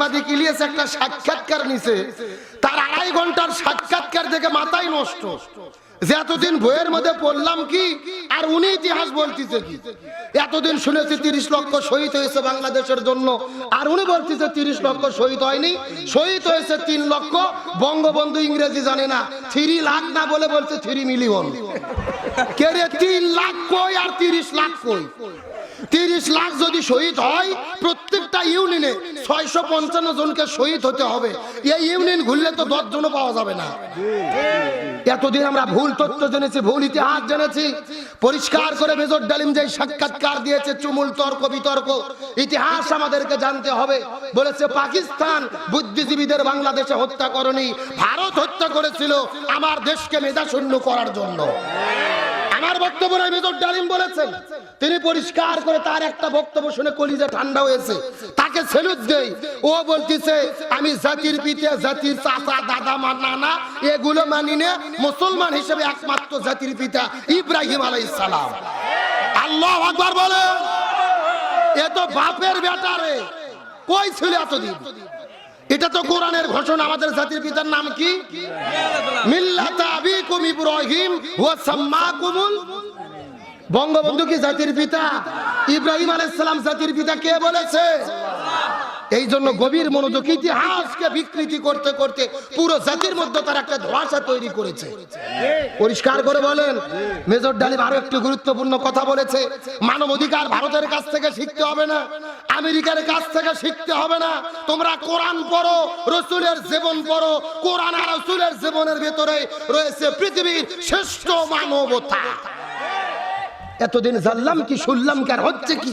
সাংবাদিক ইলিয়াস একটা সাক্ষাৎকার নিছে। তার আড়াই ঘণ্টার সাক্ষাৎকার দেখে মাথায় নষ্ট। যে এতদিন বইয়ের মধ্যে পড়লাম কি? আর উনি ইতিহাস বলতেছে কি? এতদিন শুনেছি তিরিশ লক্ষ শহীদ হয়েছে বাংলাদেশের জন্য। আর উনি বলতেছে তিরিশ লক্ষ শহীদ হয়নি। শহীদ হয়েছে তিন লক্ষ। বঙ্গবন্ধু ইংরেজি জানে না। থ্রি লাখ না বলে বলছে থ্রি মিলিয়ন। কে রে, তিন লাখ কই আর তিরিশ লাখ কই? তিরিশ লাখ যদি শহীদ হয়, প্রত্যেকটা ইউনিয়নে ছয়শো পঞ্চান্ন জনকে শহীদ হতে হবে। এই ইউনিয়ন ঘুরলে তো দশ জনও পাওয়া যাবে না। এতদিন আমরা ভুল তথ্য জেনেছি, ভুল ইতিহাস জেনেছি। পরিষ্কার করে মেজর ডালিম যে সাক্ষাৎকার দিয়েছে, চুমুল তর্ক, বিতর্ক, ইতিহাস আমাদেরকে জানতে হবে। বলেছে, পাকিস্তান বুদ্ধিজীবীদের বাংলাদেশে হত্যা করনি, ভারত হত্যা করেছিল আমার দেশকে মেধাশূন্য করার জন্য। আমার বক্তব্য মেজর ডালিম বলেছেন। তিনি পরিষ্কার করে তার একটা বক্তব্য শুনে কলিজা ঠান্ডা হয়েছে। তাকে সেলুট দেই। ও বলতেছে, আমি জাতির পিতা, জাতির চাচা, দাদা, মা, নানা, এগুলো মানি না। মুসলমান হিসেবে একমাত্র জাতির পিতা ইব্রাহিম আলাইহিস সালাম। আল্লাহ আকবার বলে। এ তো বাপের বেটারে কই ছিল এতদিন? এটা তো কোরআনের ঘোষণা। আমাদের জাতির পিতার নাম কি? মিল্লাতা আবিকুম ইব্রাহিম ওয়া সাম্মাকুমুল বঙ্গবন্ধু কি জাতির পিতা, ইব্রাহিম আলাইহিস সালাম জাতির পিতা কে বলেছে? এই জন্য গভীর মনোযোগ, ইতিহাসকে বিকৃতি করতে করতে পুরো জাতির মধ্যে তার একটা ধোঁয়াশা তৈরি করেছে। পরিষ্কার করে বলেন, মেজর ডালিম আরও একটু গুরুত্বপূর্ণ কথা বলেছে, মানব অধিকার ভারতের কাছ থেকে শিখতে হবে না, আমেরিকার কাছ থেকে শিখতে হবে না, তোমরা কোরআন পড়ো, রসুলের জীবন পড়ো, কোরআন আর রসুলের জীবনের ভেতরে রয়েছে পৃথিবীর শ্রেষ্ঠ মানবতা। এতদিন জানলাম কি, শুনলাম কি, আর হচ্ছে কি?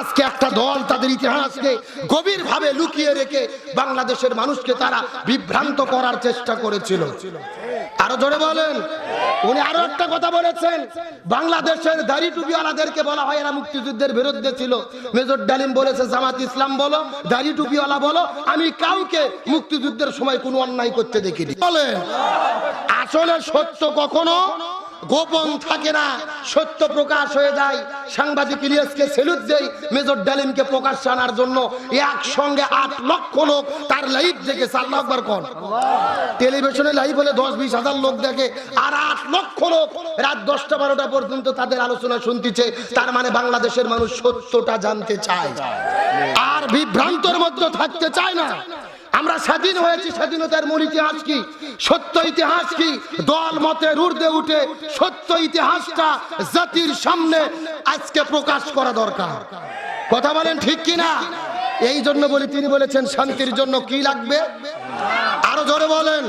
আজকে একটা দল তাদের ইতিহাসকে গভীর ভাবে লুকিয়ে রেখে বাংলাদেশের মানুষকে তারা বিভ্রান্ত করার চেষ্টা করেছিল। আরও জোরে বলেন। উনি আরও একটা কথা বলেছেন। বাংলাদেশের দাড়ি টুপিওয়ালাদেরকে বলা হয়, এরা মুক্তিযুদ্ধের বিরুদ্ধে ছিল। মেজর ডালিম বলেছে, জামাত ইসলাম বলো, দাড়ি টুপিওয়ালা বলো, আমি কাউকে মুক্তিযুদ্ধের সময় কোনো অন্যায় করতে দেখিনি। বলেন। আসলে সত্য কখনো? গোপন থাকে না, সত্য প্রকাশ হয়ে যায়। সাংবাদিক ইলিয়াসকে সেলুট দেই, মেজর ডালিমকে প্রকাশ আনার জন্য একসঙ্গে আট লক্ষ লোক তার লাইভ দেখেছে আল্লাহ আকবার কোন। টেলিভিশনে লাইভ হলে দশ বিশ হাজার লোক দেখে, আর আট লক্ষ লোক রাত দশটা বারোটা পর্যন্ত তাদের আলোচনা শুনতেছে। তার মানে বাংলাদেশের মানুষ সত্যটা জানতে চায়। আর বিভ্রান্তর মধ্যে থাকতে চায় না। আমরা স্বাধীন হয়েছি, স্বাধীনতার মূল ইতিহাস কি? সত্য ইতিহাস কি? দল মতের ঊর্ধ্বে উঠে সত্য ইতিহাসটা জাতির সামনে আজকে প্রকাশ করা দরকার। কথা বলেন ঠিক কি না? এই জন্য বলি, তিনি বলেছেন, শান্তির জন্য কি লাগবে? আরও জোরে বলেন,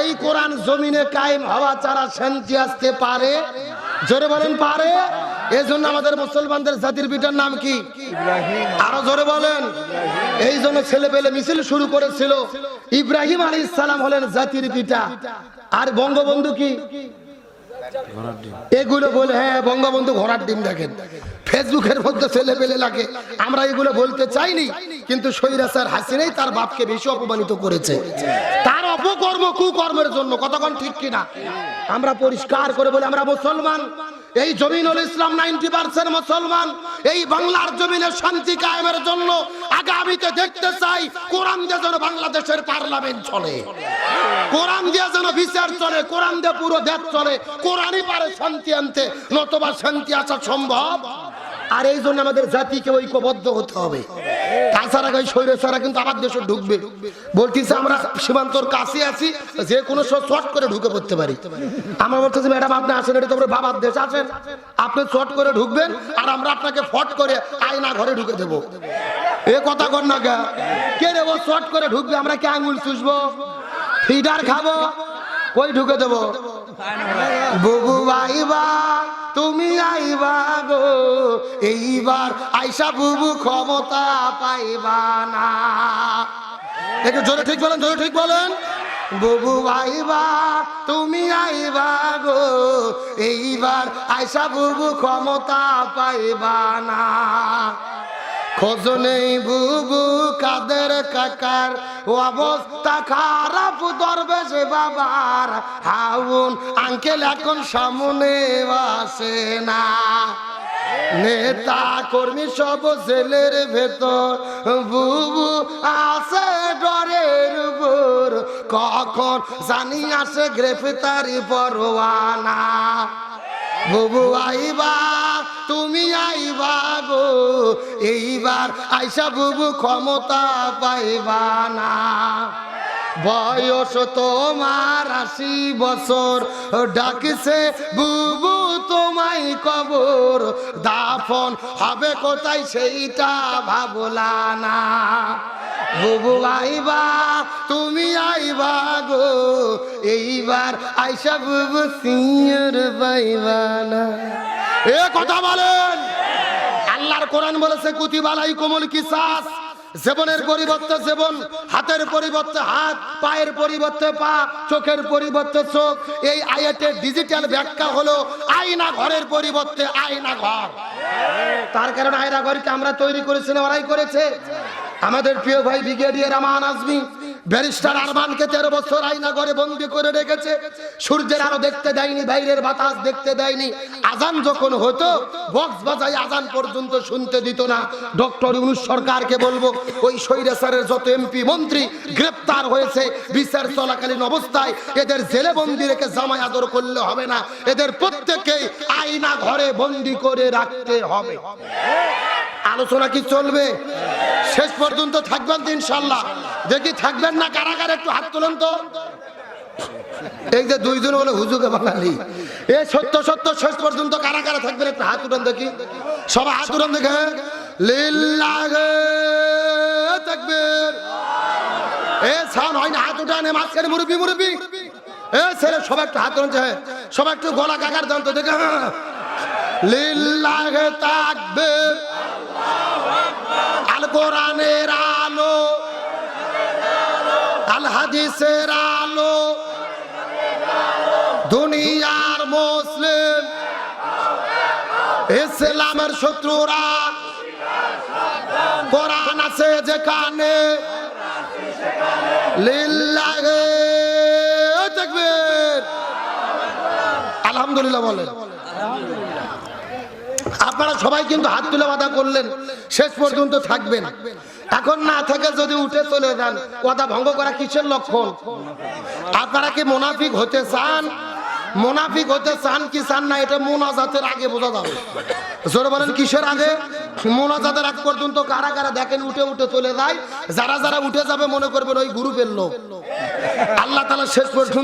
এই কোরআন জমিনে কায়েম হওয়া ছাড়া শান্তি আসতে পারে? জোরে বলেন, পারে? এই জন্য আমাদের মুসলমানদের জাতির পিতার নাম কি? আরও জোরে বলেন। এই জন্য ছেলে পেলে মিছিল শুরু করেছিল। ইব্রাহিম আলী ইসালাম হলেন জাতির পিতা। আর বঙ্গবন্ধু কি? এগুলো বলে হ্যাঁ বঙ্গবন্ধু ঘোড়ার ডিম দেখেন। ফেসবুকের মধ্যে ছেলে পেলে লাগে। আমরা এগুলো বলতে চাইনি কিন্তু স্বৈরাচার হাসিনাই তার বাপকে বেশি অপমানিত করেছে। তার অপকর্ম কুকর্মের জন্য কতক্ষণ ঠিক কিনা? আমরা পরিষ্কার করে বলি, আমরা মুসলমান। এই জমিনুল ইসলাম নাইনটি পার্সেন্ট মুসলমান। এই বাংলার জমিনের শান্তি কায়েমের জন্য আগামীতে দেখতে চাই, কোরআন দিয়ে যেন বাংলাদেশের পার্লামেন্ট চলে। কোরআন দিয়ে যেন বিচার চলে, কোরআন দিয়ে পুরো দেশ চলে। কোরআনই পারে শান্তি আনতে, নতবা শান্তি আসা সম্ভব। আর এই জন্য আমাদের জাতিকে ঐক্যবদ্ধ হতে হবে। তাছাড়া ওই শৈরে ছাড়া কিন্তু আমার দেশে ঢুকবে। বলতেছে আমরা সীমান্তর কাছে আছি, যে কোনো শর্ট করে ঢুকে পড়তে পারি। আমার বলতেছে, ম্যাডাম, আপনি আসেন, এটা তো বাবার দেশ আছেন আপনি শর্ট করে ঢুকবেন আর আমরা আপনাকে ফট করে আয়না ঘরে ঢুকে দেব। এ কথা কর না কে রে ও শর্ট করে ঢুকবে, আমরা কে আঙুল চুষবো? ফিডার খাব? কই ঢুকে দেবো? বুবু আইবা তুমি আইবা গো, এইবার আইসা বুবু ক্ষমতা পাইবা না। একটু জোরে ঠিক বলেন, জোরে ঠিক বলেন। বুবু আইবা, তুমি আইবা গো, এইবার আইসা বুবু ক্ষমতা পাইবা না। খোঁজ নেই বুবু কাদের কাকার অবস্থা খারাপ দরবেশ বাবার। হাউন, আঙ্কেল এখন সামনে আসে না। নেতা কর্মী সব জেলের ভেতর। বুবু আছে ডরের উপর। কখন জানি আসে গ্রেফতারি পরোয়ানা। বুবু আইবা তুমি আইবা গো, এইবার আইসা বুবু ক্ষমতা পাইবা না। বয়স তোমার আশি বছর, ডাকছে বুবু তোমায় কবর। দাফন হবে কোথায় সেইটা ভাবলা না। বুবু আইবা, তুমি আইবা গো, এইবার আইসা বুবু সিংয়ের পাইবা না। এ কথা বলেন। আল্লাহর কোরআন বলেছে কুতিবালাই কোমল কিসাস। জীবনের পরিবর্তে জীবন, হাতের পরিবর্তে হাত, পায়ের পরিবর্তে পা, চোখের পরিবর্তে চোখ। এই আয়াতের ডিজিটাল ব্যাখ্যা হলো আয়না ঘরের পরিবর্তে আয়না ঘর। তার কারণে আয়না ঘরকে আমরা তৈরি করেছি ওরাই করেছে। আমাদের প্রিয় ভাই ব্রিগেডিয়ার আমান আজমি ব্যারিস্টার আরমানকে তেরো বছর আইনা ঘরে বন্দি করে রেখেছে। সূর্যের আলো দেখতে দেয়নি বাইরের বাতাস দেখতে দেয়নি। আজান যখন হতো বক্স বাজাই আজান পর্যন্ত শুনতে দিত না। ডক্টর ইউনুস সরকারকে বলব ওই স্বৈরাচারের যত এমপি মন্ত্রী গ্রেপ্তার হয়েছে বিচার চলাকালীন অবস্থায় এদের জেলে বন্দি রেখে জামাই আদর করলে হবে না। এদের প্রত্যেককেই আইনা ঘরে বন্দি করে রাখতে হবে। আলোচনা কি চলবে? শেষ পর্যন্ত থাকবেন তো ইনশাল্লাহ দেখি থাকবেন না কারাগারে একটু হাত তোলেন তো। এই যে দুইজন বলে হুজুকে বাঙালি। এ সত্য সত্য, শেষ পর্যন্ত কারাগারে থাকবেন, একটু হাত উঠান দেখি। সবাই হাত উঠান দেখে। তাকবীর। এ সাউন্ড হয় না, হাত উঠান মাঝখানে মুরব্বি মুরব্বি। এ ছেলে, সবাই একটু হাত উঠান চাহে সবাই একটু গলা কাকার দাম তো দেখে। লিল্লাহে তাকবীর। আল কোরআনের আলো, আল হাদিসের আলো, দুনিয়ার মুসলিম, ইসলামের শত্রুরা, কোরআন আছে যেখানে আলহামদুলিল্লাহ বলেন। আপনারা সবাই কিন্তু হাত তুলে বাধা করলেন, শেষ পর্যন্ত থাকবেন। এখন না থেকে যদি উঠে চলে যান কথা ভঙ্গ করা কিসের লক্ষণ? আপনারা কি মোনাফিক হতে চান? মোনাফিক হতে চান কি চান না, এটা মোনাজাতের আগে বোঝা যাবে। জোরে বলেন, কিসের আগে? মোনাজাতের আগ পর্যন্ত কারা কারা দেখেন, উঠে উঠে চলে যায়, যারা যারা উঠে যাবে মনে করবেন ওই গ্রুপের লোক। আল্লাহ তালা শেষ পর্যন্ত